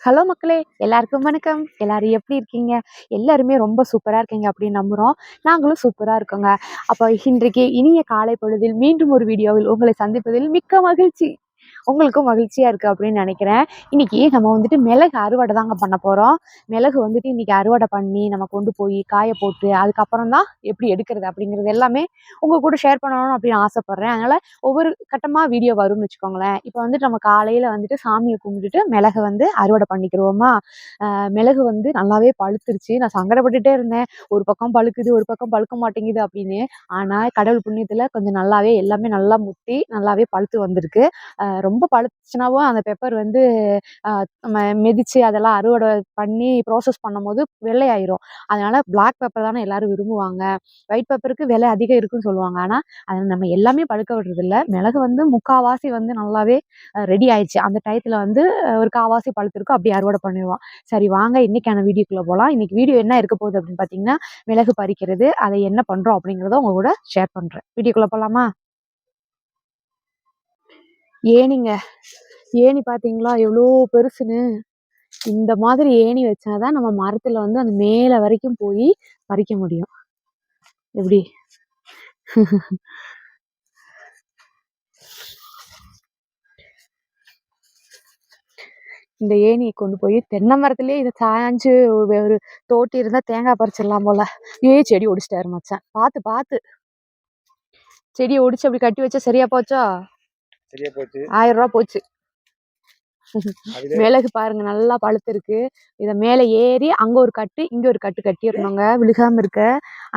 Hello மக்களே எல்லாருக்கும் வணக்கம். எல்லாரும் எப்படி இருக்கீங்க? எல்லாருமே ரொம்ப சூப்பராக இருக்கீங்க அப்படின்னு நம்புகிறோம் நாங்களும் சூப்பராக இருக்கோங்க. அப்போ இன்றைக்கு இனிய காலை பொழுதில் மீண்டும் ஒரு வீடியோவில் உங்களை சந்திப்பதில் மிக்க மகிழ்ச்சி. உங்களுக்கும் மகிழ்ச்சியாக இருக்குது அப்படின்னு நினைக்கிறேன். இன்னைக்கு நம்ம வந்துட்டு மிளகு அறுவடை தாங்க பண்ண போகிறோம் மிளகு வந்துட்டு இன்றைக்கி அறுவடை பண்ணி நம்ம கொண்டு போய் காய போட்டு அதுக்கப்புறம் தான் எப்படி எடுக்கிறது அப்படிங்கிறது எல்லாமே உங்கள் கூட ஷேர் பண்ணணும் அப்படின்னு ஆசைப்பட்றேன். அதனால் ஒவ்வொரு கட்டமாக வீடியோ வரும்னு வச்சுக்கோங்களேன். இப்போ வந்துட்டு நம்ம காலையில் வந்துட்டு சாமியை கும்பிட்டுட்டு மிளகு வந்து அறுவடை பண்ணிக்கிறோமா மிளகு வந்து நல்லாவே பழுத்துருச்சு. நான் சங்கடப்பட்டுட்டே இருந்தேன். ஒரு பக்கம் பழுக்குது ஒரு பக்கம் பழுக்க மாட்டேங்குது அப்படின்னு. ஆனால் கடவுள் புண்ணியத்தில் கொஞ்சம் நல்லாவே எல்லாமே நல்லா முத்தி நல்லாவே பழுத்து வந்திருக்கு. ரொம்ப பழுத்துச்சுனாவும் அந்த பெப்பர் வந்து ஆஹ் மிதிச்சு அதெல்லாம் அறுவடை பண்ணி ப்ராசஸ் பண்ணும்போது வெள்ளையாயிரும். அதனால் பிளாக் பெப்பர் தானே எல்லாரும் விரும்புவாங்க. ஒயிட் பெப்பருக்கு விலை அதிகம் இருக்குன்னு சொல்லுவாங்க. ஆனால் அதை நம்ம எல்லாமே பழுக்க விடுறதில்ல. மிளகு வந்து முக்காவாசி வந்து நல்லாவே ரெடி ஆயிடுச்சு. அந்த டயத்தில் வந்து ஒரு காவாசி பழுத்திருக்கும். அப்படி அறுவடை பண்ணிடுவோம். சரி வாங்க இன்னைக்கான வீடியோக்குள்ளே போகலாம் இன்றைக்கி வீடியோ என்ன இருக்க போகுது அப்படின்னு பார்த்தீங்கன்னா மிளகு பறிக்கிறது அதை என்ன பண்ணுறோம் அப்படிங்கிறத உங்க கூட ஷேர் பண்ணுறேன் வீடியோக்குள்ளே போகலாமா ஏனிங்க ஏணி பார்த்தீங்களா எவ்வளோ பெருசுன்னு. இந்த மாதிரி ஏணி வச்சாதான் நம்ம மரத்தில் வந்து அந்த மேலே வரைக்கும் போய் பறிக்க முடியும். எப்படி? இந்த ஏணியை கொண்டு போய் தென்னை மரத்துலேயே இதை சாய்ஞ்சு ஒரு ஒரு தோட்டி இருந்தால் தேங்காய் பறிச்சிடலாம் போல. ஏ செடி ஒடிச்சிட்டாரு மச்சான். பார்த்து பார்த்து செடியை ஒடிச்சு அப்படி கட்டி வச்சா சரியா போச்சா? சரியா போச்சு. ஆயிரம் ரூபா போச்சு மிளகு பாருங்க நல்லா பழுத்திருக்கு. இதை மேலே ஏறி அங்க ஒரு கட்டு இங்க ஒரு கட்டு கட்டிடணுங்க விழுகாம இருக்க.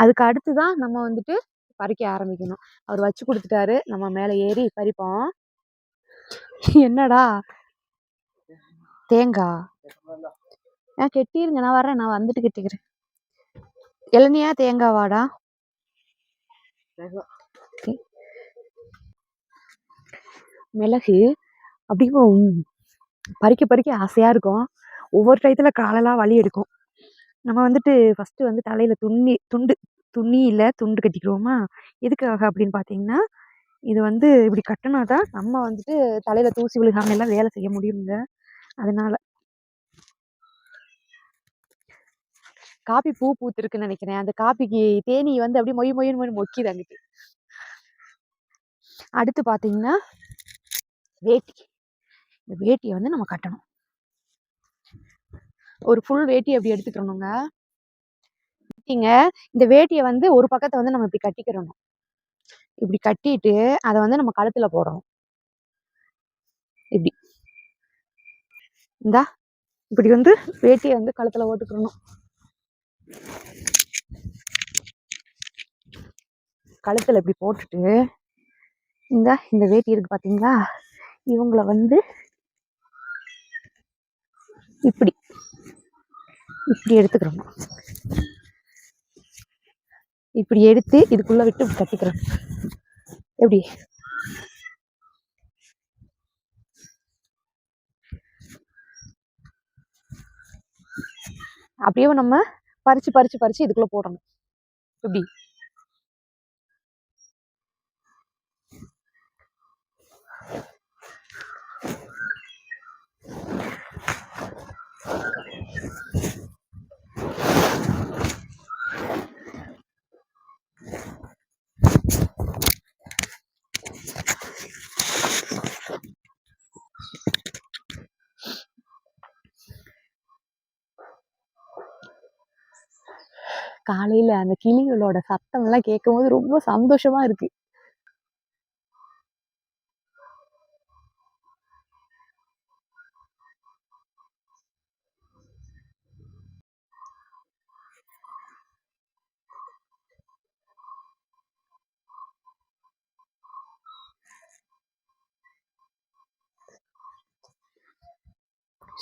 அதுக்கு அடுத்து தான் நம்ம வந்துட்டு பறிக்க ஆரம்பிக்கணும். அவர் வச்சு கொடுத்துட்டாரு. நம்ம மேலே ஏறி பறிப்போம். என்னடா? தேங்காய் ஏன் கெட்டிருங்க. நான் வரேன் நான் வந்துட்டு கெட்டிக்கிறேன். இளநியா தேங்காய் வாடா? மிளகு அப்படியே பறிக்க பறிக்க ஆசையாக இருக்கும். ஒவ்வொரு டயத்தில் காலெல்லாம் வலி எடுக்கும். நம்ம வந்துட்டு ஃபஸ்ட்டு வந்து தலையில் துண்ணி துண்டு துணி இல்லை துண்டு கட்டிக்கிறோமா எதுக்காக அப்படின்னு பார்த்தீங்கன்னா இது வந்து இப்படி கட்டினா தான் நம்ம வந்துட்டு தலையில் தூசி விழுகாம எல்லாம் வேலை செய்ய முடியுங்க. அதனால் காப்பி பூ பூத்துருக்குன்னு நினைக்கிறேன். அந்த காப்பிக்கு தேனி வந்து அப்படியே மொய் மொய்னு மொய் மொக்கிது அங்கிட்டு. அடுத்து பார்த்தீங்கன்னா வேட்டி. இந்த வேட்டியை வந்து நம்ம கட்டணும். ஒரு ஃபுல் வேட்டி அப்படி எடுத்துக்கிறணுங்க? இந்த வேட்டியை வந்து ஒரு பக்கத்தை வந்து நம்ம இப்படி கட்டிக்கிறணும். இப்படி கட்டிட்டு அதை வந்து நம்ம கழுத்துல போடணும். இப்படி. இந்தா இப்படி வந்து வேட்டியை வந்து கழுத்துல ஓட்டுக்கிறணும் கழுத்துல இப்படி போட்டுட்டு இந்த இந்த வேட்டி இருக்கு பாத்தீங்களா? இவங்கள வந்து இப்படி இப்படி எடுத்துக்கிறோம். இப்படி எடுத்து இதுக்குள்ள விட்டு கட்டிக்கிறோம். எப்படி? அப்படியே நம்ம பறிச்சு பறிச்சு பறிச்சு இதுக்குள்ள போடணும். இப்படி காலையில அந்த கிளிகளோட சத்தம் எல்லாம் கேட்கும்போது ரொம்ப சந்தோஷமா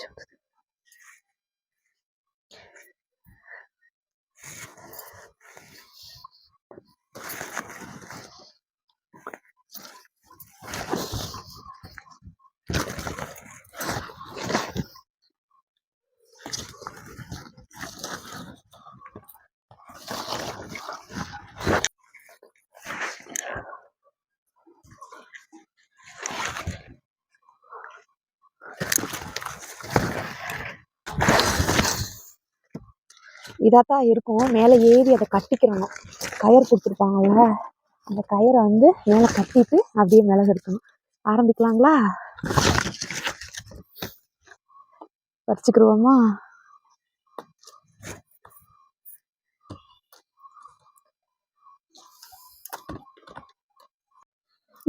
Все, до இதாக தான் இருக்கும். மேலே ஏறி அதை கட்டிக்கிறணும். கயிறு கொடுத்துருப்பாங்கல்ல அந்த கயிறை வந்து மேலே கட்டிட்டு அப்படியே மிளகு எடுக்கணும் ஆரம்பிக்கலாங்களா? பறிச்சுக்கிருவோமா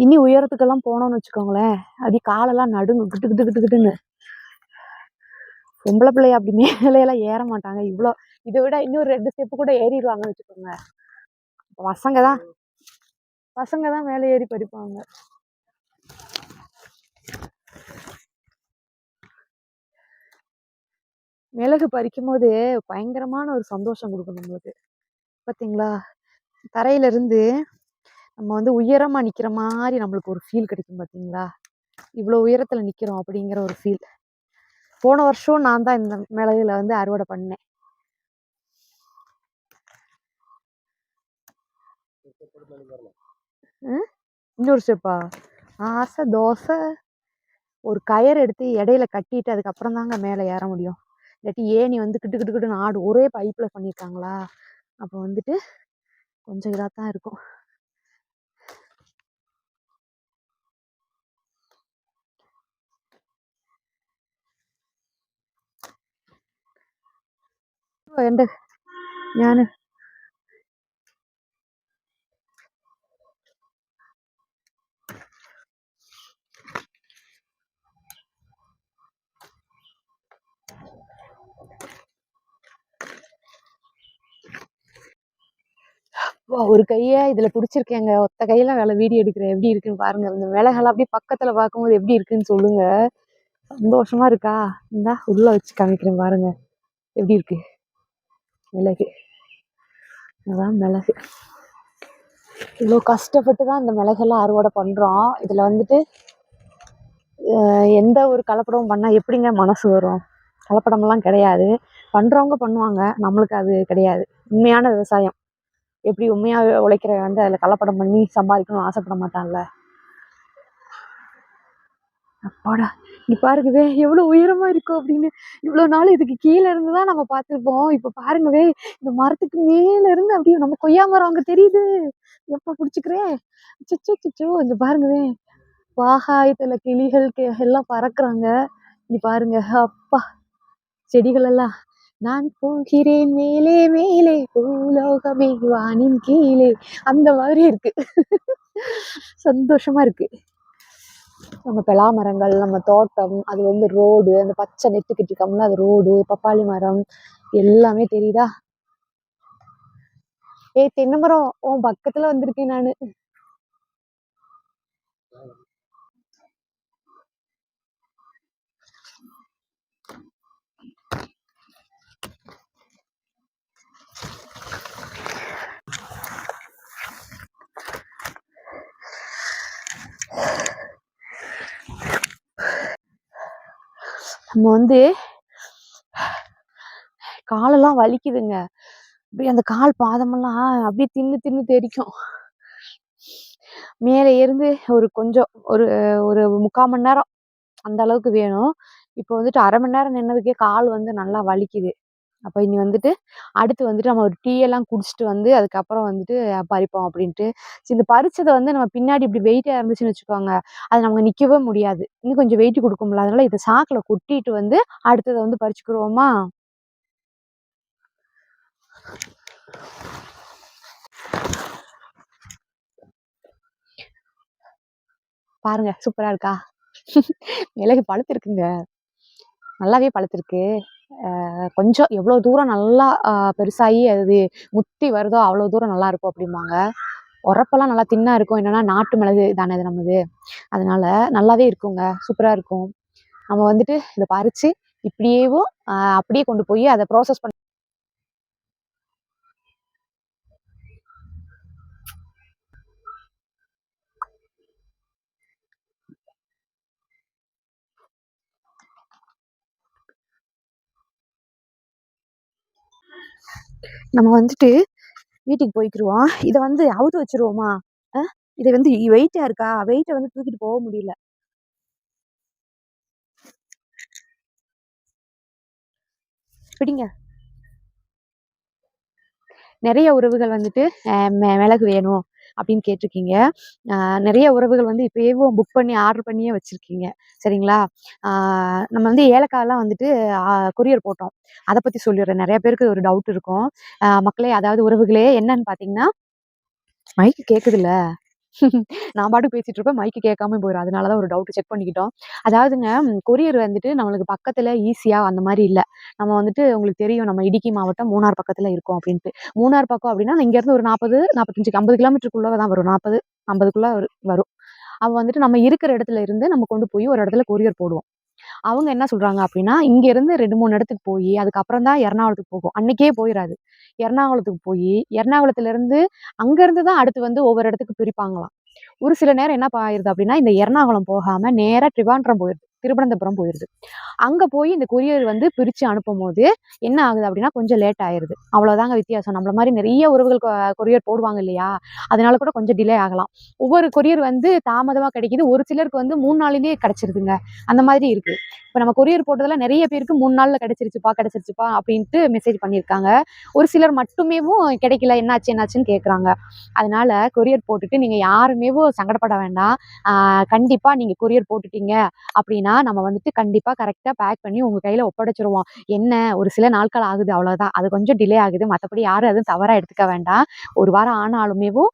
இனி உயரத்துக்கெல்லாம் போனோம்னு வச்சுக்கோங்களேன். அது காலெல்லாம் நடுங்கும். கிட்டு கிட்டு கிட்டு கிட்டுன்னு. பொம்பளை பிள்ளைய அப்படி மேலையெல்லாம் ஏற மாட்டாங்க. இவ்வளோ இதை விட இன்னும் ரெண்டு ஸ்டெப்பு கூட ஏறிடுவாங்கன்னு வச்சுக்கோங்க. பசங்க தான் பசங்க தான் மேலே ஏறி பறிப்பாங்க மிளகு பறிக்கும் போது பயங்கரமான ஒரு சந்தோஷம் கொடுக்கும் நம்மளுக்கு. பார்த்தீங்களா தரையில இருந்து நம்ம வந்து உயரமா நிக்கிற மாதிரி நம்மளுக்கு ஒரு ஃபீல் கிடைக்கும் பார்த்தீங்களா இவ்வளோ உயரத்துல நிக்கிறோம் அப்படிங்கிற ஒரு ஃபீல் போன வருஷம் நான் தான் இந்த மிளகுல வந்து அறுவடை பண்ணேன். இன்னொரு ஸ்டெப்பா ஆசை தோசை ஒரு கயர் எடுத்து இடையில கட்டிட்டு அதுக்கப்புறம் தாங்க மேலே ஏற முடியும் இல்லாட்டி ஏணி வந்து கிட்டு கிட்டு கிட்டுன்னு ஆடும் ஒரே பைப்பில் பண்ணியிருக்காங்களா அப்போ வந்துட்டு கொஞ்சம் இதாக தான் இருக்கும் എൻ്റെ ഞാൻ ஒரு கையை இதில் பிடிச்சிருக்கேங்க ஒத்த கையில் வேலை வீடியோ எடுக்கிறேன். எப்படி இருக்குன்னு பாருங்க. இந்த மிளகெல்லாம் அப்படியே பக்கத்தில் பார்க்கும்போது எப்படி இருக்குன்னு சொல்லுங்க. சந்தோஷமா இருக்கா? இந்தா உள்ளே வச்சு காமிக்கிறேன் பாருங்க. எப்படி இருக்கு? மிளகு. அதான் மிளகு. இவ்வளோ கஷ்டப்பட்டு தான் இந்த மிளகெல்லாம் அறுவடை பண்ணுறோம் இதில் வந்துட்டு எந்த ஒரு கலப்படமும் பண்ணால் எப்படிங்க மனசு வரும்? கலப்படமெல்லாம் கிடையாது. பண்ணுறவங்க பண்ணுவாங்க. நம்மளுக்கு அது கிடையாது. உண்மையான விவசாயம். எப்படி உண்மையாக உழைக்கிற வந்து அதில் கலப்படம் பண்ணி சம்பாதிக்கணும்னு ஆசைப்பட மாட்டான்ல? அப்பாடா நீ பாருங்கவே எவ்வளோ உயரமா இருக்கும் அப்படின்னு. இவ்வளோ நாள் இதுக்கு கீழே இருந்து தான் நம்ம பார்த்துருப்போம். இப்போ பாருங்கவே இந்த மரத்துக்கு மேலே இருந்து அப்படியே நம்ம கொய்யா மரம் அங்கே தெரியுது. எப்போ பிடிச்சிக்கிறேன்? சிச்சோ சிச்சோ இங்க பாருங்கவே வாகாயத்தில் கிளிகள் எல்லாம் பறக்குறாங்க. இங்க பாருங்க அப்பா செடிகள் எல்லாம். நான் போகிறேன் மேலே மேலே பூலோகமே வானின் கீழே. அந்த மாதிரி இருக்கு. சந்தோஷமா இருக்கு. நம்ம பலா மரங்கள் நம்ம தோட்டம் அது வந்து ரோடு அந்த பச்சை நெட்டு கட்டிருக்கோம்ல அது ரோடு பப்பாளி மரம் எல்லாமே தெரியுதா? ஏய் தென்னை மரம் உன் பக்கத்துல வந்திருக்கேன் நானு. நம்ம வந்து காலெல்லாம் வலிக்குதுங்க. அப்படியே அந்த கால் பாதமெல்லாம் அப்படியே தின்னு தின்னு தெரிக்கும். மேலே இருந்து ஒரு கொஞ்சம் ஒரு ஒரு முக்கால் மணி நேரம் அந்த அளவுக்கு வேணும். இப்போ வந்துட்டு அரை மணி நேரம் நின்னதுக்கே கால் வந்து நல்லா வலிக்குது. அப்போ இனி வந்துட்டு அடுத்து வந்துட்டு நம்ம ஒரு டீயெல்லாம் குடிச்சிட்டு வந்து அதுக்கப்புறம் வந்துட்டு பறிப்போம் அப்படின்ட்டு. இந்த பறிச்சதை வந்து நம்ம பின்னாடி இப்படி வெயிட்டாக இருந்துச்சுன்னு வச்சுக்கோங்க அது நமக்கு நிற்கவே முடியாது. இன்னும் கொஞ்சம் வெயிட் கொடுக்கும்ல அதனால இதை சாக்கில் கொட்டிட்டு வந்து அடுத்ததை வந்து பறிச்சுக்கிருவோமா? பாருங்க சூப்பராக இருக்கா? மிளகு பழுத்திருக்குங்க. நல்லாவே பழுத்திருக்கு. கொஞ்சம் எவ்வளோ தூரம் நல்லா பெருசாகி அது முத்தி வருதோ அவ்வளோ தூரம் நல்லா இருக்கும் அப்படிம்பாங்க. உரப்பெல்லாம் நல்லா தின்னா இருக்கும். என்னன்னா நாட்டு மிளகு தானே இது நம்மது. அதனால நல்லாவே இருக்குங்க. சூப்பராக இருக்கும். நம்ம வந்துட்டு இதை பறித்து இப்படியேவும் அப்படியே கொண்டு போய் அதை ப்ராசஸ் பண்ணி நம்ம வந்துட்டு வீட்டுக்கு போய்க்கிருவோம். இதை வந்து அவுத்து வச்சிருவோமா? இதை வந்து வெயிட்டா இருக்கா? வெயிட்டை வந்து தூக்கிட்டு போக முடியல. பிடிங்க. நிறைய உறவுகள் வந்துட்டு மிளகு வேணும். அப்படின்னு கேட்டிருக்கீங்க. நிறைய உறவுகள் வந்து இப்போயே புக் பண்ணி ஆர்டர் பண்ணியே வச்சுருக்கீங்க. சரிங்களா? நம்ம வந்து ஏலக்காயெல்லாம் வந்துட்டு கொரியர் போட்டோம். அதை பற்றி சொல்லிடுறேன். நிறைய பேருக்கு ஒரு டவுட் இருக்கும். மக்களே அதாவது உறவுகளே என்னன்னு பார்த்தீங்கன்னா மைக்கு கேட்குதுல்ல நான் பாட்டுக்கு பேசிட்டு இருப்பேன். மைக்கு கேட்காம போயிடும் அதனால தான் ஒரு டவுட் செக் பண்ணிக்கிட்டோம். அதாவதுங்க கொரியர் வந்துட்டு நம்மளுக்கு பக்கத்தில் ஈஸியாக அந்த மாதிரி இல்லை. நம்ம வந்துட்டு உங்களுக்கு தெரியும் நம்ம இடுக்கி மாவட்டம் மூணார் பக்கத்தில் இருக்கோம் அப்படின்ட்டு. மூணார் பக்கம் அப்படின்னா இங்கேருந்து ஒரு நாற்பது நாற்பத்தஞ்சு ஐம்பது கிலோமீட்டருக்குள்ளே தான் வரும். நாற்பது ஐம்பதுக்குள்ளே வரும். அவன் வந்துட்டு நம்ம இருக்கிற இடத்துல இருந்து நம்ம கொண்டு போய் ஒரு இடத்துல கொரியர் போடுவோம். அவங்க என்ன சொல்கிறாங்க அப்படின்னா இங்கேருந்து ரெண்டு மூணு இடத்துக்கு போய் அதுக்கப்புறம் தான் எறணாகுளத்துக்கு போகும். அன்னைக்கே போயிடாது எர்ணாகுளத்துக்கு போய் எறணாகுளத்துலேருந்து அங்கேருந்து தான் அடுத்து வந்து ஒவ்வொரு இடத்துக்கு பிரிப்பாங்களாம். ஒரு சில நேரம் என்ன ஆயிடுது அப்படின்னா இந்த எர்ணாகுளம் போகாமல் நேராக ட்ரிவாண்ட்ரம் போயிடுது திருவனந்தபுரம் போயிடுது அங்கே போய் இந்த கொரியர் வந்து பிரித்து அனுப்பும் போது என்ன ஆகுது அப்படின்னா கொஞ்சம் லேட் ஆயிருது. அவ்வளோதாங்க வித்தியாசம். நம்மள மாதிரி நிறைய உறவுகள் கொரியர் போடுவாங்க இல்லையா? அதனால கூட கொஞ்சம் டிலே ஆகலாம். ஒவ்வொரு கொரியர் வந்து தாமதமாக கிடைக்கிது. ஒரு சிலருக்கு வந்து மூணு நாளிலேயே கிடச்சிருதுங்க. அந்த மாதிரி இருக்குது இப்போ நம்ம கொரியர் போட்டதில் நிறைய பேருக்கு மூணு நாளில் கிடச்சிருச்சுப்பா கிடைச்சிருச்சுப்பா அப்படின்ட்டு மெசேஜ் பண்ணியிருக்காங்க. ஒரு சிலர் மட்டுமேவும் கிடைக்கல. என்னாச்சு என்னாச்சுன்னு கேட்குறாங்க அதனால கொரியர் போட்டுட்டு நீங்கள் யாருமேவும் சங்கடப்பட வேண்டாம். கண்டிப்பாக நீங்கள் கொரியர் போட்டுட்டீங்க அப்படின்னா நம்ம வந்துட்டு கண்டிப்பாக கரெக்டாக பேக் பண்ணி உங்கள் கையில் ஒப்படைச்சிருவோம். என்ன? ஒரு சில நாட்கள் ஆகுது அவ்வளோதான் அது கொஞ்சம் டிலே ஆகுது. மற்றபடி யாரும் அதுவும் தவறாக எடுத்துக்க வேண்டாம். ஒரு வாரம் ஆனாலுமேவும்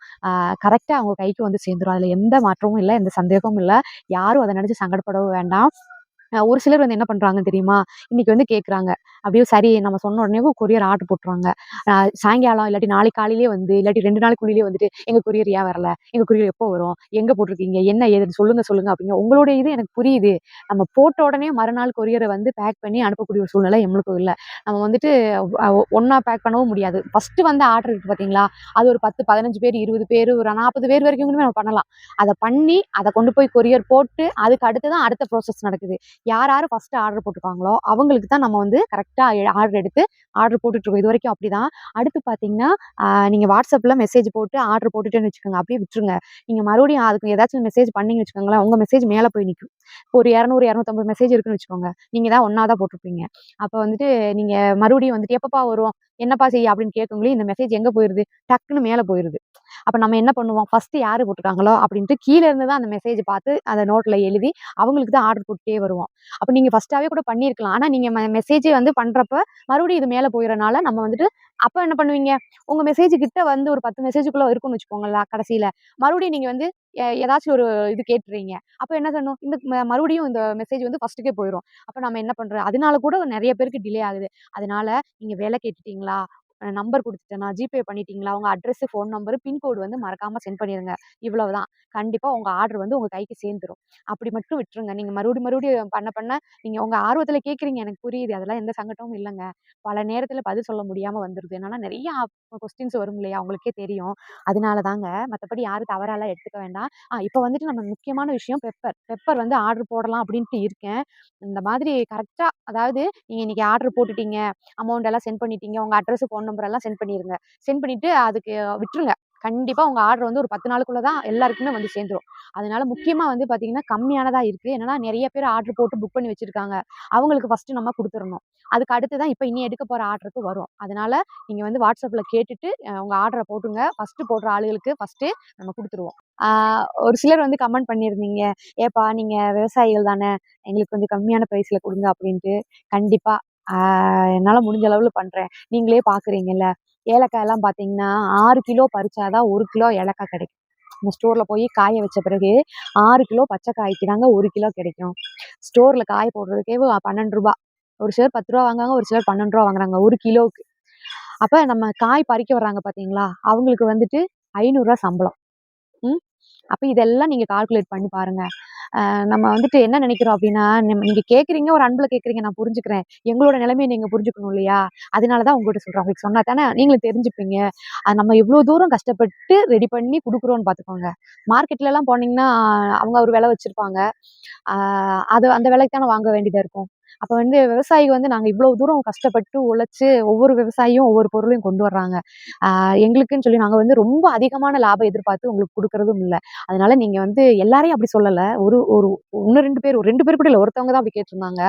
கரெக்டாக அவங்க கைக்கு வந்து சேர்ந்துடும் அதில் எந்த மாற்றமும் இல்லை எந்த சந்தேகமும் இல்லை. யாரும் அதை நினச்சி சங்கடப்படவும் வேண்டாம். ஒரு சிலர் வந்து என்ன பண்றாங்க தெரியுமா? இன்னைக்கு வந்து கேட்குறாங்க அப்படியே சரி நம்ம சொன்ன உடனே கொரியர் ஆர்டர் போட்டுருவாங்க. சாயங்காலம் இல்லாட்டி நாளைக்கு காலையிலேயே வந்து இல்லாட்டி ரெண்டு நாளைக்குள்ளேயே வந்துட்டு எங்க கொரியர் ஏன் வரல? எங்க கொரியர் எப்போ வரும்? எங்க போட்டிருக்கீங்க? என்ன ஏதுன்னு சொல்லுங்க சொல்லுங்க. அப்படிங்க உங்களுடைய இது எனக்கு புரியுது. நம்ம போட்ட உடனே மறுநாள் கொரியரை வந்து பேக் பண்ணி அனுப்பக்கூடிய ஒரு சூழ்நிலை எங்களுக்கும் இல்லை. நம்ம வந்துட்டு ஒன்றா பேக் பண்ணவும் முடியாது. ஃபர்ஸ்ட் வந்து ஆர்டர் இருக்கு பார்த்தீங்களா அது ஒரு பத்து பதினஞ்சு பேர் இருபது பேர் ஒரு நாற்பது பேர் வரைக்கும் நம்ம பண்ணலாம். அதை பண்ணி அதை கொண்டு போய் கொரியர் போட்டு அதுக்கு அடுத்து தான் அடுத்த ப்ராசஸ் நடக்குது. யார் யார் ஃபர்ஸ்ட் ஆர்டர் போட்டுருக்காங்களோ அவங்களுக்கு தான் நம்ம வந்து கரெக்டாக ஆர்டர் எடுத்து ஆர்டர் போட்டுட்ருக்கோம் இது வரைக்கும் அப்படி தான் அடுத்து பார்த்தீங்கன்னா நீங்கள் வாட்ஸ்அப்பில் மெசேஜ் போட்டு ஆர்டர் போட்டுட்டேன்னு வச்சுக்கோங்க. அப்படியே விட்டுருங்க. நீங்கள் மறுபடியும் அதுக்கு ஏதாச்சும் மெசேஜ் பண்ணீங்கன்னு வச்சுக்கோங்களேன் உங்கள் மெசேஜ் மேலே போய் நிற்கும் ஒரு இரநூறு இரநூத்தம்பது மெசேஜ் இருக்குன்னு வச்சுக்கோங்க. நீங்கள் தான் ஒன்றா தான் போட்டிருப்பீங்க. அப்போ வந்துட்டு நீங்கள் மறுபடியும் வந்துட்டு எப்பப்பா வரும்? என்னப்பா செய்ய? அப்படின்னு கேட்குங்களே இந்த மெசேஜ் எங்கே போயிருது? டக்குன்னு மேலே போயிடுது அப்போ நம்ம என்ன பண்ணுவோம்? ஃபஸ்ட்டு யார் போட்டிருக்காங்களோ அப்படின்ட்டு கீழே இருந்து தான் அந்த மெசேஜ் பார்த்து அந்த நோட்டில் எழுதி அவங்களுக்கு தான் ஆர்டர் போட்டுட்டே வருவோம். அப்போ நீங்கள் ஃபர்ஸ்ட்டாகவே கூட பண்ணியிருக்கலாம் ஆனால் நீங்கள் மெசேஜ் வந்து பண்ணுறப்ப மறுபடியும் இது மேலே போயிடறனால நம்ம வந்துட்டு அப்போ என்ன பண்ணுவீங்க? உங்கள் மெசேஜ் கிட்ட வந்து ஒரு பத்து மெசேஜுக்குள்ளே இருக்குன்னு வச்சுக்கோங்களேன் கடைசியில். மறுபடியும் நீங்கள் வந்து எ- ஏதாச்சும் ஒரு இது கேட்டுறீங்க. அப்போ என்ன சொன்னோம் இந்த ம- மறுபடியும் இந்த மெசேஜ் வந்து ஃபர்ஸ்ட்டுக்கே போயிடும் அப்போ நம்ம என்ன பண்ணுறோம் அதனால கூட நிறைய பேருக்கு டிலே ஆகுது. அதனால நீங்கள் வேலை கேட்டுட்டீங்களா? நம்பர் கொடுத்துட்டேனா ஜிபே பண்ணிட்டீங்களா? உங்கள் அட்ரஸ் ஃபோன் நம்பர் பின்கோடு வந்து மறக்காமல் சென்ட் பண்ணிடுங்க இவ்வளவுதான். கண்டிப்பாக உங்கள் ஆர்டர் வந்து உங்கள் கைக்கு சேர்ந்துரும். அப்படி மட்டும் விட்டுருங்க. நீங்கள் மறுபடியும் மறுபடியும் பண்ண பண்ண நீங்கள் உங்கள் ஆர்வத்தில் கேட்குறீங்க எனக்கு புரியுது. அதெல்லாம் எந்த சங்கடமும் இல்லைங்க. பல நேரத்தில் பதில் சொல்ல முடியாமல் வந்துடுது என்னன்னா நிறைய கொஸ்டின்ஸ் வரும் இல்லையா? உங்களுக்கே தெரியும். அதனால தாங்க மற்றபடி யாரும் தவறாலாம் எடுத்துக்க வேண்டாம். ஆ இப்போ வந்துட்டு நம்ம முக்கியமான விஷயம் பெப்பர் பெப்பர் வந்து ஆர்டர் போடலாம் அப்படின்ட்டு இருக்கேன். இந்த மாதிரி கரெக்டாக அதாவது நீங்கள் இன்றைக்கி ஆர்டர் போட்டுட்டீங்க. அமௌண்ட் எல்லாம் சென்ட் பண்ணிட்டீங்க. உங்கள் அட்ரஸ் ஃபோன் நம்பர் எல்லாம் சென்ட் பண்ணிடுங்க சென்ட் பண்ணிட்டு அதுக்கு விட்டுருங்க. கண்டிப்பா உங்க ஆர்டர் வந்து ஒரு பத்து நாளுக்குள்ள தான் எல்லாருக்குமே வந்து சேர்ந்துரும். அதனால முக்கியமா வந்து பாத்தீங்கன்னா கம்மியானதா இருக்கு. என்னன்னா நிறைய பேர் ஆர்டர் போட்டு புக் பண்ணி வச்சிருக்காங்க. அவங்களுக்கு ஃபர்ஸ்ட் நம்ம கொடுத்துடணும் அதுக்கு அடுத்து தான் இப்போ இனி எடுக்க போற ஆர்டருக்கு வரும். அதனால நீங்க வந்து வாட்ஸ்அப்ல கேட்டுட்டு உங்க ஆர்டரை போட்டுங்க ஃபர்ஸ்ட் போடுற ஆளுகளுக்கு ஃபர்ஸ்ட் நம்ம கொடுத்துருவோம். ஒரு சிலர் வந்து கமெண்ட் பண்ணியிருந்தீங்க ஏப்பா நீங்க விவசாயிகள் தானே. எங்களுக்கு கொஞ்சம் கம்மியான ப்ரைஸ்ல கொடுங்க அப்படின்ட்டு. கண்டிப்பா என்னால முடிஞ்ச அளவுல பண்றேன். நீங்களே பாக்குறீங்கல்ல ஏலக்காய் எல்லாம் பாத்தீங்கன்னா ஆறு கிலோ பறிச்சாதான் ஒரு கிலோ ஏலக்காய் கிடைக்கும். இந்த ஸ்டோர்ல போய் காய வச்ச பிறகு ஆறு கிலோ பச்சை காய்க்கு தாங்க ஒரு கிலோ கிடைக்கும். ஸ்டோர்ல காய போடுறதுக்கே பன்னெண்டு ரூபா. ஒரு சிலர் பத்து ரூபா வாங்குறாங்க ஒரு சிலர் பன்னெண்டு ரூபா வாங்குறாங்க ஒரு கிலோவுக்கு அப்ப நம்ம காய் பறிக்க வர்றாங்க பாத்தீங்களா அவங்களுக்கு வந்துட்டு ஐநூறுரூவா சம்பளம். அப்போ இதெல்லாம் நீங்கள் கால்குலேட் பண்ணி பாருங்க. நம்ம வந்துட்டு என்ன நினைக்கிறோம் அப்படின்னா நீங்கள் கேட்குறீங்க ஒரு அன்பில் கேட்குறீங்க நான் புரிஞ்சுக்கிறேன். எங்களோட நிலைமையை நீங்கள் புரிஞ்சுக்கணும் இல்லையா? அதனால தான் உங்கள்கிட்ட சொல்கிறேன் உங்களுக்கு சொன்னா தானே நீங்களும் தெரிஞ்சுப்பீங்க. அது நம்ம எவ்வளோ தூரம் கஷ்டப்பட்டு ரெடி பண்ணி கொடுக்குறோன்னு பார்த்துக்கோங்க மார்க்கெட்லலாம் போனீங்கன்னா அவங்க ஒரு விலை வச்சுருப்பாங்க. அது அந்த விலைக்கு தானே வாங்க வேண்டியதாக இருக்கும். அப்ப வந்து விவசாயிக்கு வந்து நாங்க இவ்வளவு தூரம் கஷ்டப்பட்டு உழைச்சு ஒவ்வொரு விவசாயியும் ஒவ்வொரு பொருளையும் கொண்டு வர்றாங்க. எங்களுக்குன்னு சொல்லி நாங்க வந்து ரொம்ப அதிகமான லாபம் எதிர்பார்த்து உங்களுக்கு கொடுக்கறதும் இல்லை. அதனால நீங்க வந்து எல்லாரையும் அப்படி சொல்லல. ஒரு ஒரு ஒன்னு ரெண்டு பேர் ஒரு ரெண்டு பேர் கூட இல்லை. ஒருத்தவங்க தான் அப்படி கேட்டிருந்தாங்க.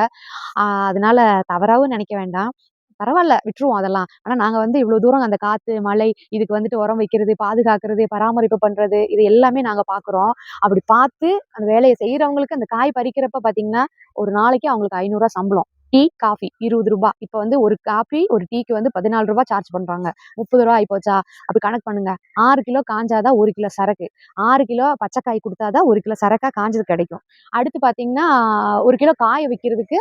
அதனால தவறாவும் நினைக்க வேண்டாம். பரவாயில்ல விட்டுருவோம் அதெல்லாம். ஆனால் நாங்கள் வந்து இவ்வளோ தூரம் அந்த காற்று மழை இதுக்கு வந்துட்டு உரம் வைக்கிறது பாதுகாக்கிறது பராமரிப்பு பண்ணுறது இது எல்லாமே நாங்கள் பார்க்குறோம் அப்படி பார்த்து அந்த வேலையை செய்கிறவங்களுக்கு அந்த காய் பறிக்கிறப்ப பார்த்தீங்கன்னா ஒரு நாளைக்கு அவங்களுக்கு ஐநூறுரூவா சம்பளம். டீ காஃபி இருபது ரூபாய். இப்போ வந்து ஒரு காஃபி ஒரு டீக்கு வந்து பதினாலு ரூபாய் சார்ஜ் பண்ணுறாங்க முப்பது ரூபா ஆகிப்போச்சா அப்படி கணக்கு பண்ணுங்க. ஆறு கிலோ காஞ்சாதான் ஒரு கிலோ சரக்கு. ஆறு கிலோ பச்சைக்காய் கொடுத்தாதான் ஒரு கிலோ சரக்காக காஞ்சது கிடைக்கும். அடுத்து பார்த்தீங்கன்னா ஒரு கிலோ காய விற்கிறதுக்கு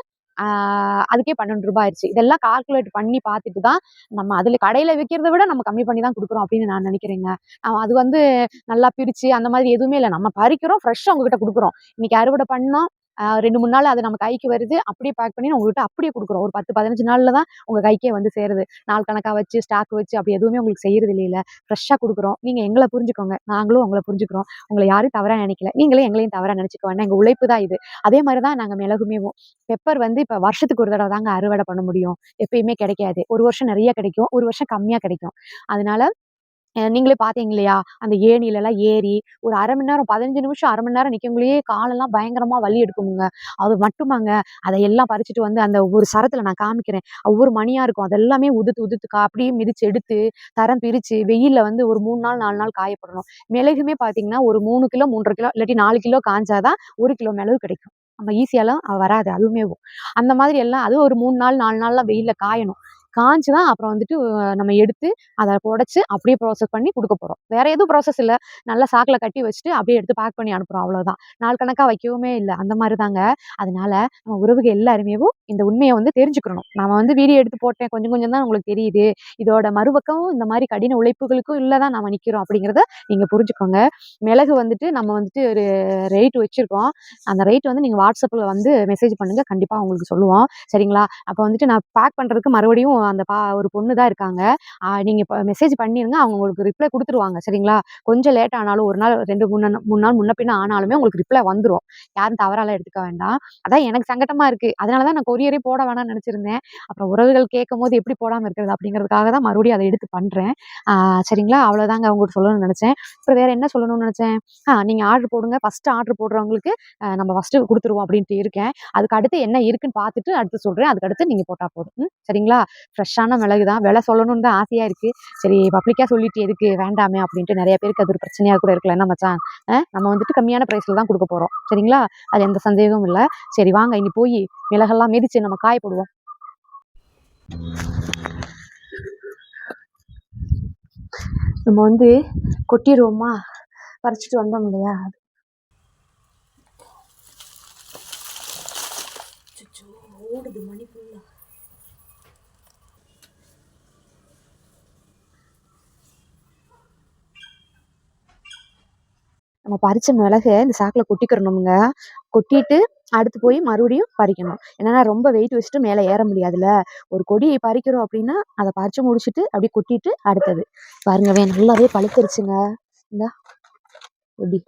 அதுக்கே பன்னெண்டு ரூபாய் ஆயிடுச்சு. இதெல்லாம் கால்குலேட் பண்ணி பார்த்துட்டு தான் நம்ம அதில் கடையில் விற்கிறத விட நம்ம கம்மி பண்ணி தான் கொடுக்குறோம் அப்படின்னு நான் நினைக்கிறேங்க. அது வந்து நல்லா பிரித்து அந்த மாதிரி எதுவுமே இல்லை. நம்ம பறிக்கிறோம் ஃப்ரெஷ்ஷாக உங்ககிட்ட கொடுக்குறோம். இன்னைக்கு அறுவடை பண்ணோம் ரெண்டு மூணு நாள் அது நம்ம கைக்கு வருது அப்படியே பேக் பண்ணி உங்கள்கிட்ட அப்படியே கொடுக்குறோம். ஒரு பத்து பதினஞ்சு நாளில் தான் உங்கள் கைக்கே வந்து சேருது. நாள் கணக்காக வச்சு ஸ்டாக் வச்சு அப்படி எதுவுமே உங்களுக்கு செய்யறது இல்லையில. ஃப்ரெஷ்ஷாக கொடுக்குறோம். நீங்கள் எங்களை புரிஞ்சுக்கோங்க. நாங்களும் உங்களை புரிஞ்சுக்கிறோம். உங்களை யாரும் தவறாக நினைக்கல. நீங்களே எங்களையும் தவறாக நினச்சிக்க வேண்டாம். எங்கள் உழைப்பு தான் இது. அதே மாதிரி தான் நாங்கள் மிளகுமேவும் பெப்பர் வந்து இப்போ வருஷத்துக்கு ஒரு தடவை தாங்க அறுவடை பண்ண முடியும். எப்பயுமே கிடைக்காது. ஒரு வருஷம் நிறைய கிடைக்கும். ஒரு வருஷம் கம்மியாக கிடைக்கும். அதனால நீங்களே பார்த்தீங்க இல்லையா அந்த ஏணிலெல்லாம் ஏறி ஒரு அரை மணி நேரம் பதினஞ்சு நிமிஷம் அரை மணி நேரம் நிற்கக்குள்ளேயே காலெல்லாம் பயங்கரமாக வலி எடுக்குமுங்க. அது மட்டுமாங்க அதை எல்லாம் பறிச்சுட்டு வந்து அந்த ஒவ்வொரு சரத்தில் நான் காமிக்கிறேன். ஒவ்வொரு மணியாக இருக்கும். அதெல்லாமே உதுத்து உதுத்துக்கா அப்படியே மிதிச்சு எடுத்து தரம் பிரித்து வெயிலில் வந்து ஒரு மூணு நாள் நாலு நாள் காயப்படணும். மிளகுமே பார்த்தீங்கன்னா ஒரு மூணு கிலோ மூன்றரை கிலோ இல்லாட்டி நாலு கிலோ காஞ்சாதான் ஒரு கிலோ மிளகு கிடைக்கும். நம்ம ஈஸியாலாம் வராது அதுவுமே அந்த மாதிரி எல்லாம் அது ஒரு மூணு நாள் நாலு நாள்லாம் வெயிலில் காயணும். காஞ்சு தான் அப்புறம் வந்துட்டு நம்ம எடுத்து அதை புடச்சி அப்படியே ப்ராசஸ் பண்ணி கொடுக்க போகிறோம் வேற எதுவும் ப்ராசஸ் இல்லை. நல்லா சாக்கில் கட்டி வச்சுட்டு அப்படியே எடுத்து பேக் பண்ணி அனுப்புகிறோம் அவ்வளோதான் நாள் கணக்காக வைக்கவுமே இல்லை. அந்த மாதிரி தாங்க அதனால நம்ம உறவுகள் எல்லாருமே இந்த உண்மையை வந்து தெரிஞ்சுக்கணும். நம்ம வந்து வீடியோ எடுத்து போட்டேன். கொஞ்சம் கொஞ்சம் தான் உங்களுக்கு தெரியுது. இதோட மறுபக்கமும் இந்த மாதிரி கடின உழைப்புகளுக்கும் இல்லை தான் நம்ம நிற்கிறோம் அப்படிங்கிறத நீங்கள் புரிஞ்சுக்கோங்க. மிளகு வந்துட்டு நம்ம வந்துட்டு ஒரு ரேட் வச்சுருக்கோம். அந்த ரேட் வந்து நீங்கள் வாட்ஸ்அப்பில் வந்து மெசேஜ் பண்ணுங்கள் கண்டிப்பாக உங்களுக்கு சொல்லுவோம். சரிங்களா? அப்போ வந்துட்டு நான் பேக் பண்ணுறதுக்கு மறுபடியும் அந்த பா ஒரு பொண்ணு தான் இருக்காங்க. நீங்கள் இப்போ மெசேஜ் பண்ணிடுங்க அவங்க உங்களுக்கு ரிப்ளை கொடுத்துருவாங்க. சரிங்களா? கொஞ்சம் லேட் ஆனாலும் ஒரு நாள் ரெண்டு மூணு மூணு நாள் முன்ன பின்ன ஆனாலுமே உங்களுக்கு ரிப்ளை வந்துடும் யாரும் தவறாலாம் எடுத்துக்க வேண்டாம். அதான் எனக்கு சங்கட்டமாக இருக்குது அதனால தான் நான் கொரியரே போட வேணாம்னு நினச்சிருந்தேன். அப்புறம் உறவுகள் கேட்கும் போது எப்படி போடாமல் இருக்கிறது அப்படிங்கிறதுக்காக தான் மறுபடியும் அதை எடுத்து பண்ணுறேன் சரிங்களா? அவ்வளோதாங்க அவங்கள்ட்ட சொல்லணும்னு நினச்சேன். அப்புறம் வேறு என்ன சொல்லணும்னு நினச்சேன்? ஆ நீங்கள் ஆர்டர் போடுங்க. ஃபஸ்ட்டு ஆர்டர் போடுறவங்களுக்கு நம்ம ஃபஸ்ட்டு கொடுத்துருவோம் அப்படின்ட்டு இருக்கேன். அதுக்கு அடுத்து என்ன இருக்குன்னு பார்த்துட்டு அடுத்து சொல்கிறேன் அதுக்கு அடுத்து நீங்கள் போட்டால் போதும். சரிங்களா? ஃப்ரெஷ்ஷான மிளகு தான் விலை சொல்லணும்னு தான் ஆசையாக இருக்குது சரி பப்ளிக்காக சொல்லிட்டு எதுக்கு வேண்டாமே அப்படின்ட்டு நிறைய பேருக்கு அது ஒரு பிரச்சனையாக கூட இருக்கல என்ன மச்சான்? நம்ம வந்துட்டு கம்மியான ப்ரைஸில் தான் கொடுக்க போகிறோம் சரிங்களா? அது எந்த சந்தேகமும் இல்லை. சரி வாங்க இனி போய் மிளகெல்லாம் மிதிச்சு நம்ம காய போடுவோம். நம்ம வந்து கொட்டிடுவோமா? பறிச்சுட்டு வந்தோம் இல்லையா? ஓடுது மணி ஃபுல்லாக நம்ம பறித்த மிளகு இந்த சாக்கில் கொட்டிக்கிறணுமுங்க. கொட்டிட்டு அடுத்து போய் மறுபடியும் பறிக்கணும். என்னென்னா ரொம்ப வெயிட் வச்சுட்டு மேலே ஏற முடியாதுல்ல. ஒரு கொடி பறிக்கிறோம் அப்படின்னா அதை பறித்து முடிச்சுட்டு அப்படியே கொட்டிட்டு அடுத்தது. பாருங்கவே நல்லாவே பழுத்துருச்சுங்க. இந்த எப்படி?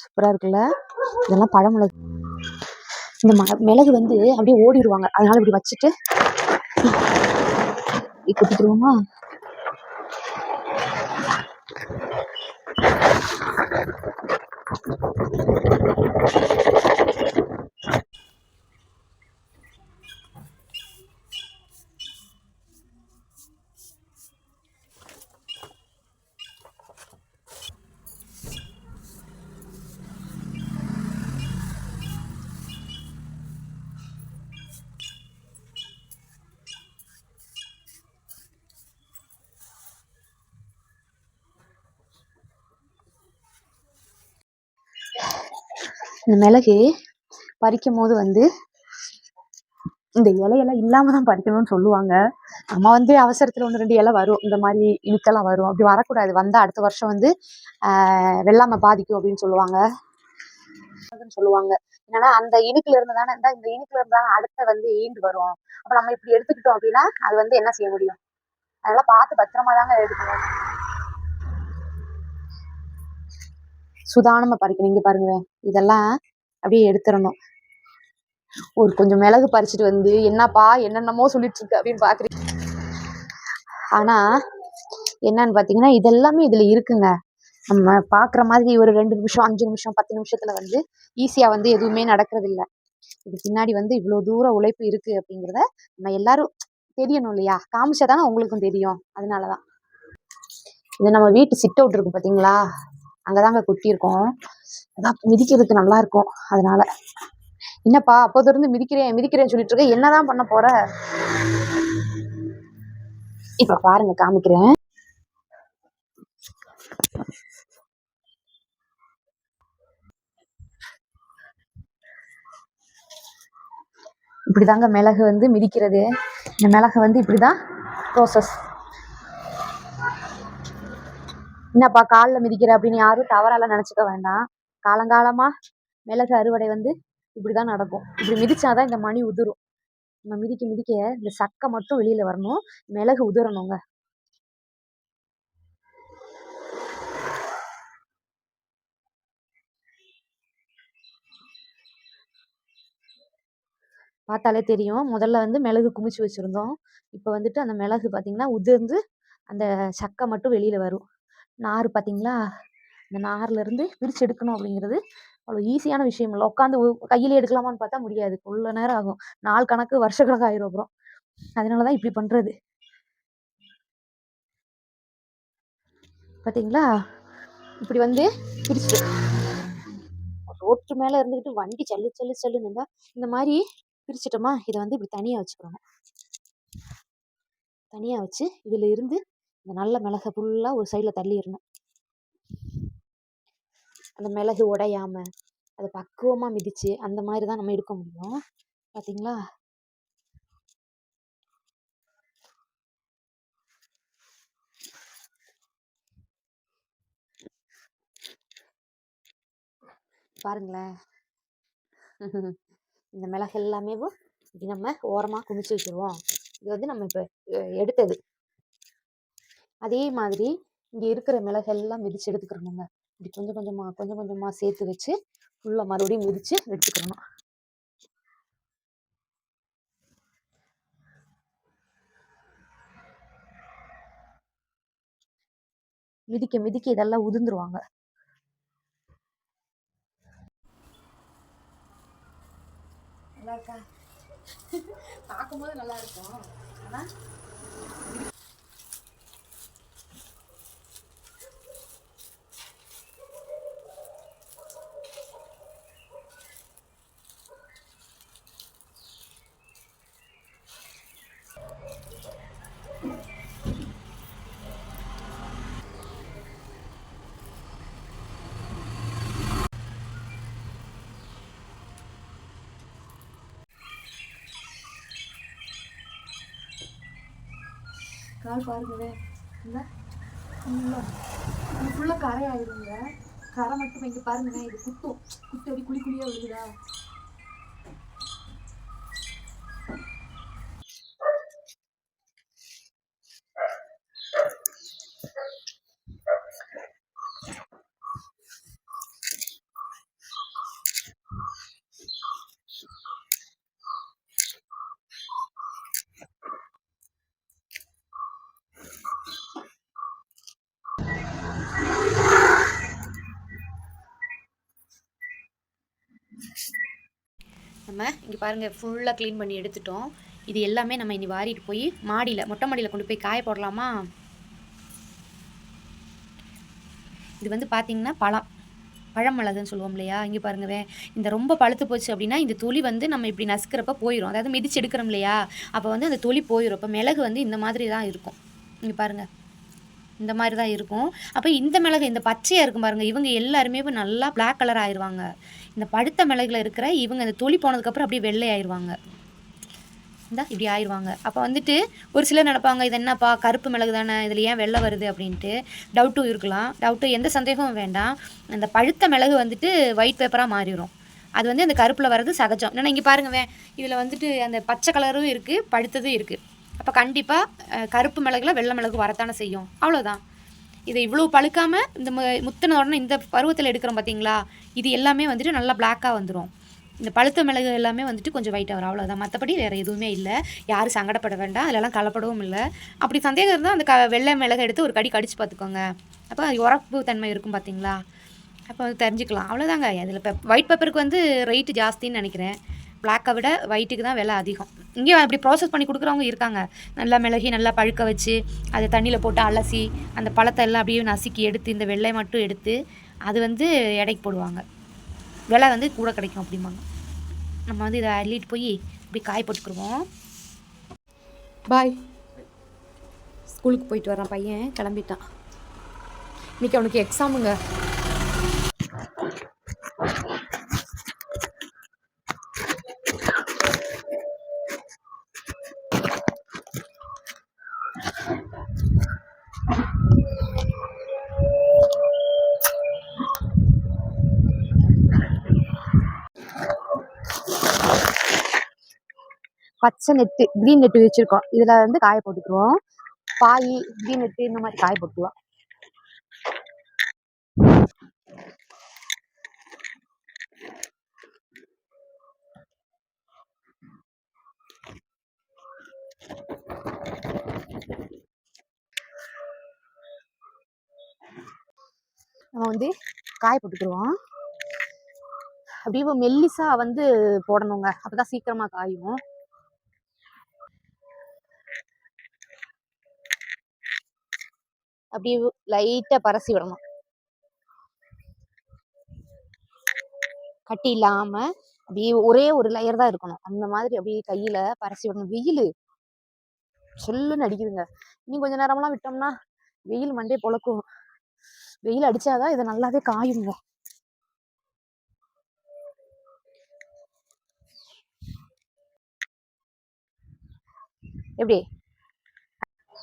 சூப்பராக இருக்குல்ல? இதெல்லாம் பழமிளகு. இந்த ம மிளகு வந்து அப்படியே ஓடிடுவாங்க அதனால் இப்படி வச்சுட்டு கொட்டிக்கிடுவோமா? Thank you. இந்த மிளகு பறிக்கும் போது வந்து இந்த இலையெல்லாம் இல்லாம தான் பறிக்கணும்னு சொல்லுவாங்க. நம்ம வந்து அவசரத்துல ஒன்று ரெண்டு இலை வரும். இந்த மாதிரி இனிக்கெல்லாம் வரும். அப்படி வரக்கூடாது. வந்தா அடுத்த வருஷம் வந்து ஆஹ் வெள்ளாமை பாதிக்கும் அப்படின்னு சொல்லுவாங்க. சொல்லுவாங்க. என்னன்னா அந்த இனிக்குல இருந்து தானே இந்த இந்த இனிக்குல இருந்து தானே அடுத்த வந்து ஈண்டு வரும். அப்ப நம்ம இப்படி எடுத்துக்கிட்டோம் அப்படின்னா அது வந்து என்ன செய்ய முடியும்? அதெல்லாம் பார்த்து பத்திரமா தாங்க எடுக்கணும். சுதானமா பறிக்கணும். இங்க பாருங்க இதெல்லாம் அப்படியே எடுத்துடணும். ஒரு கொஞ்சம் மிளகு பறிச்சுட்டு வந்து என்னப்பா என்னென்னமோ சொல்லிட்டு இருக்கு அப்படின்னு பாக்குறீங்க ஆனா என்னன்னு பாத்தீங்கன்னா இதெல்லாமே இதுல இருக்குங்க. நம்ம பாக்குற மாதிரி ஒரு ரெண்டு நிமிஷம் அஞ்சு நிமிஷம் பத்து நிமிஷத்துல வந்து ஈஸியா வந்து எதுவுமே நடக்கிறது இல்ல இது பின்னாடி வந்து இவ்வளவு தூரம் உழைப்பு இருக்கு அப்படிங்கிறத நம்ம எல்லாரும் தெரியணும் இல்லையா? காமிச்சா தானே உங்களுக்கும் தெரியும். அதனால தான் இது நம்ம வீட்டு சிட் அவுட் இருக்கு பார்த்தீங்களா? அங்கே தாங்க கொட்டியிருக்கோம். அதான் மிதிக்கிறதுக்கு நல்லா இருக்கும் அதனால. என்னப்பா அப்போது இருந்து மிதிக்கிறேன் மிதிக்கிறேன்னு சொல்லிட்டு இருக்க என்னதான் பண்ண போற? இப்ப பாருங்க காமிக்கிறேன். இப்படிதாங்க மிளகு வந்து மிதிக்கிறது. இந்த மிளகு வந்து இப்படிதான் ப்ரோசஸ் என்னப்பா காலில் மிதிக்கிற அப்படின்னு யாரும் தவறாலாம் நினச்சிக்க வேண்டாம். காலங்காலமா மிளகு அறுவடை வந்து இப்படிதான் நடக்கும். இப்படி மிதிச்சாதான் இந்த மணி உதிரும். நம்ம மிதிக்க மிதிக்க இந்த சக்கை மட்டும் வெளியில வரணும். மிளகு உதிரணுங்க. பார்த்தாலே தெரியும். முதல்ல வந்து மிளகு குமிச்சு வச்சுருந்தோம். இப்போ வந்துட்டு அந்த மிளகு பார்த்தீங்கன்னா உதிர்ந்து அந்த சக்கை மட்டும் வெளியில் வரும். நார் பார்த்தீங்களா? இந்த நார்லேருந்து பிரித்து எடுக்கணும் அப்படிங்கிறது அவ்வளோ ஈஸியான விஷயம் இல்லை. உட்காந்து கையிலே எடுக்கலாமான்னு பார்த்தா முடியாது. இவ்வளோ நேரம் ஆகும். நாள் கணக்கு வருஷ கணக்கு ஆயிரும் அப்புறம். அதனால தான் இப்படி பண்ணுறது பார்த்தீங்களா? இப்படி வந்து பிரிச்சு ரோட்டு மேலே இருந்துக்கிட்டு வண்டி சல்லு சல்லு சல்லுன்னு இருந்தால் இந்த மாதிரி பிரிச்சிட்டோமா? இதை வந்து இப்படி தனியாக வச்சுக்கணும். தனியாக வச்சு இதில் இருந்து இந்த நல்ல மிளகை ஃபுல்லாக ஒரு சைடில் தள்ளிடணும் அந்த மிளகு உடையாமல் அதை பக்குவமாக மிதித்து அந்த மாதிரி தான் நம்ம எடுக்க முடியும். பார்த்தீங்களா பாருங்களேன். இந்த மிளகு எல்லாமே இப்படி நம்ம ஓரமாக குமிச்சு வச்சுருவோம். இது வந்து நம்ம இப்போ எடுத்தது. அதே மாதிரி இங்கே இருக்கிற மிளகெல்லாம் மிதித்து எடுத்துக்கிறணுங்க. இப்படி கொஞ்சம் கொஞ்சமாக கொஞ்சம் கொஞ்சமாக சேர்த்து வச்சு ஃபுல்லாக மறுபடியும் மிதித்து எடுத்துக்கிறணும். மிதிக்க மிதிக்க இதெல்லாம் உதிர்ந்துருவாங்க. நல்லா இருக்கா பார்க்கும்போது நல்லா இருக்கும் ஆனால் கால் பாருங்களேன் ஃபுல்லாக கரை ஆயிடுங்க கரை மட்டும் இங்கே பாருங்களேன். இது குத்தும். குத்து அப்படி குழி குழியாக விழுகுதா? நம்ம இங்கே பாருங்கள் ஃபுல்லாக க்ளீன் பண்ணி எடுத்துட்டோம். இது எல்லாமே நம்ம இனி வாரிட்டு போய் மாடியில் மொட்டை மாடியில் கொண்டு போய் காய போடலாமா? இது வந்து பார்த்திங்கன்னா பழம். பழம் மிளகுன்னு சொல்லுவோம் இல்லையா? இங்கே பாருங்கவே இந்த ரொம்ப பழுத்து போச்சு அப்படின்னா இந்த தொலி வந்து நம்ம இப்படி நசுக்கிறப்ப போயிடும் அதாவது மிதிச்சு எடுக்கிறோம் இல்லையா? அப்போ வந்து அந்த தொலி போயிடும் இப்போ மிளகு வந்து இந்த மாதிரி தான் இருக்கும். இங்கே பாருங்கள் இந்த மாதிரி தான் இருக்கும். அப்போ இந்த மிளகு இந்த பச்சையாக இருக்கும் பாருங்கள் இவங்க எல்லாருமே இப்போ நல்லா பிளாக் கலர் ஆயிடுவாங்க இந்த பழுத்த மிளகில் இருக்கிற இவங்க இந்த தொலி போனதுக்கப்புறம் அப்படியே வெள்ளை ஆயிடுவாங்க இந்த இப்படி ஆயிடுவாங்க அப்போ வந்துட்டு ஒரு சிலர் நினப்பாங்க இது என்னப்பா கருப்பு மிளகு தானே இதில் ஏன் வெள்ளை வருது? அப்படின்ட்டு. டவுட்டும் இருக்கலாம். டவுட்டு எந்த சந்தேகமும் வேண்டாம். அந்த பழுத்த மிளகு வந்துட்டு ஒயிட் பேப்பராக மாறிடும் அது வந்து அந்த கருப்பில் வர்றது சகஜம். ஏன்னா இங்கே பாருங்கவே இதில் வந்துட்டு அந்த பச்சை கலரும் இருக்குது பழுத்ததும் இருக்குது அப்போ கண்டிப்பாக கருப்பு மிளகுல வெள்ளை மிளகு வரத்தானே செய்யும். அவ்வளோதான் இதை இவ்வளோ பழுக்காமல் இந்த முத்தின உடனே இந்த பருவத்தில் எடுக்கிறோம் பார்த்தீங்களா இது எல்லாமே வந்துட்டு நல்லா பிளாக்காக வந்துடும் இந்த பழுத்த மிளகு எல்லாமே வந்துட்டு கொஞ்சம் ஒயிட்டாக வரும். அவ்வளோதான் மற்றபடி வேறு எதுவுமே இல்லை. யாரும் சங்கடப்பட வேண்டாம். அதிலலாம் கலப்படவும் இல்லை. அப்படி சந்தேகம் இருந்தால் அந்த க வெள்ளை மிளகு எடுத்து ஒரு கடி கடிச்சு பார்த்துக்கோங்க அப்போ அது உரப்பு தன்மை இருக்கும் பார்த்தீங்களா அப்போ தெரிஞ்சுக்கலாம். அவ்வளோதாங்க அதில் பெப் ஒயிட் பேப்பருக்கு வந்து ரேட்டு ஜாஸ்தின்னு நினைக்கிறேன். பிளாக்கை விட ஒயிட்டுக்கு தான் விலை அதிகம். இங்கேயும் அப்படி ப்ராசஸ் பண்ணி கொடுக்குறவங்க இருக்காங்க. நல்லா மிளகி நல்லா பழுக்க வச்சு அதை தண்ணியில் போட்டு அலசி அந்த பழத்தை எல்லாம் அப்படியே நசுக்கி எடுத்து இந்த வெள்ளை மட்டும் எடுத்து அது வந்து எடைக்கு போடுவாங்க. விலை வந்து கூட கிடைக்கும் அப்படிம்பாங்க. நம்ம வந்து இதை அள்ளிட்டு போய் இப்படி காய போட்டுக்குருவோம். பாய் ஸ்கூலுக்கு போயிட்டு வரான் பையன் கிளம்பிட்டான். இன்றைக்கி அவனுக்கு எக்ஸாமுங்க பச்சை நெட்டு க்ரீன் நெட்டு வச்சுருக்கோம் இதில் வந்து காய போட்டுக்குருவோம். பாய் க்ரீன் நெட்டு இந்த மாதிரி காய போட்டுக்குவோம் நம்ம வந்து காய போட்டுக்கிடுவோம் அப்படியே மெல்லிசா வந்து போடணுங்க. அப்பதான் சீக்கிரமா காயும். அப்படியே லைட்டா பரசி விடணும். கட்டி இல்லாம அப்படியே ஒரே ஒரு லேயர் தான் இருக்கணும். அந்த மாதிரி அப்படியே கையில பரசி விடணும். வெயில். சொல்லுன்னு அடிக்குதுங்க. இன்னும் கொஞ்ச நேரம்லாம் விட்டோம்னா வெயில் மண்டே பொழக்கும். வெயில் அடிச்சாதான் இது நல்லாவே காயுங்க. எப்படி?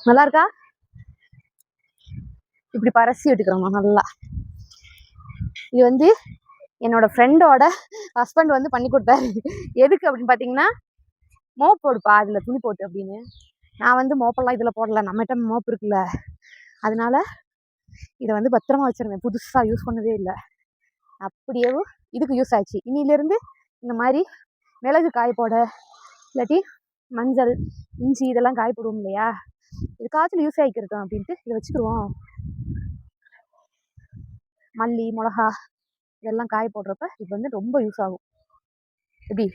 நல்லா இருக்கா? இப்படி பரசி விட்டுக்கிறோம் நல்லா. இது வந்து என்னோட ஃப்ரெண்டோட ஹஸ்பண்ட் வந்து பண்ணி கொடுத்தாரு. எதுக்கு அப்படின்னு பார்த்தீங்கன்னா மோப் போடுப்பா அதில் துணி போட்டு அப்படின்னு. நான் வந்து மோப்பெல்லாம் இதில் போடல நம்மகிட்ட மோப் இருக்குல்ல. அதனால இதை வந்து பத்திரமா வச்சுருந்தேன். புதுசாக யூஸ் பண்ணதே இல்லை. அப்படியே இதுக்கு யூஸ் ஆச்சு. இன்னிலேருந்து இந்த மாதிரி மிளகு காய் போட இல்லாட்டி மஞ்சள் இஞ்சி இதெல்லாம் காய் போடுவோம் இல்லையா? இதுக்காச்சும் யூஸ் ஆகிக்கிறோம் அப்படின்ட்டு இதை வச்சுக்கிடுவோம். மல்லி மிளகா இதெல்லாம் காய போடுறப்ப இது வந்து ரொம்ப யூஸ் ஆகும். எப்படி?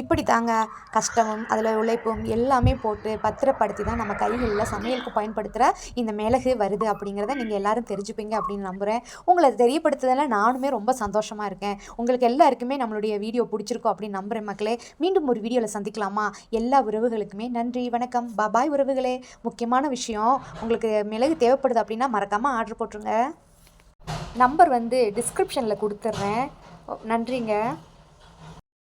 இப்படி தாங்க கஷ்டமும் அதில் உழைப்பும் எல்லாமே போட்டு பத்திரப்படுத்தி தான் நம்ம கைகளில் சமையலுக்கு பயன்படுத்துகிற இந்த மிளகு வருது அப்படிங்கிறத நீங்கள் எல்லாரும் தெரிஞ்சுப்பீங்க அப்படின்னு நம்புகிறேன் உங்களை தெரியப்படுத்துதல நானுமே ரொம்ப சந்தோஷமாக இருக்கேன். உங்களுக்கு எல்லாருக்குமே நம்மளுடைய வீடியோ பிடிச்சிருக்கும் அப்படின்னு நம்புகிறேன் மக்களே. மீண்டும் ஒரு வீடியோவில் சந்திக்கலாமா? எல்லா உறவுகளுக்குமே நன்றி வணக்கம். பாய் உறவுகளே. முக்கியமான விஷயம் உங்களுக்கு மிளகு தேவைப்படுது அப்படின்னா மறக்காமல் ஆர்டர் போட்டுருங்க. நம்பர் வந்து டிஸ்கிரிப்ஷனில் கொடுத்துட்றேன் நன்றிங்க.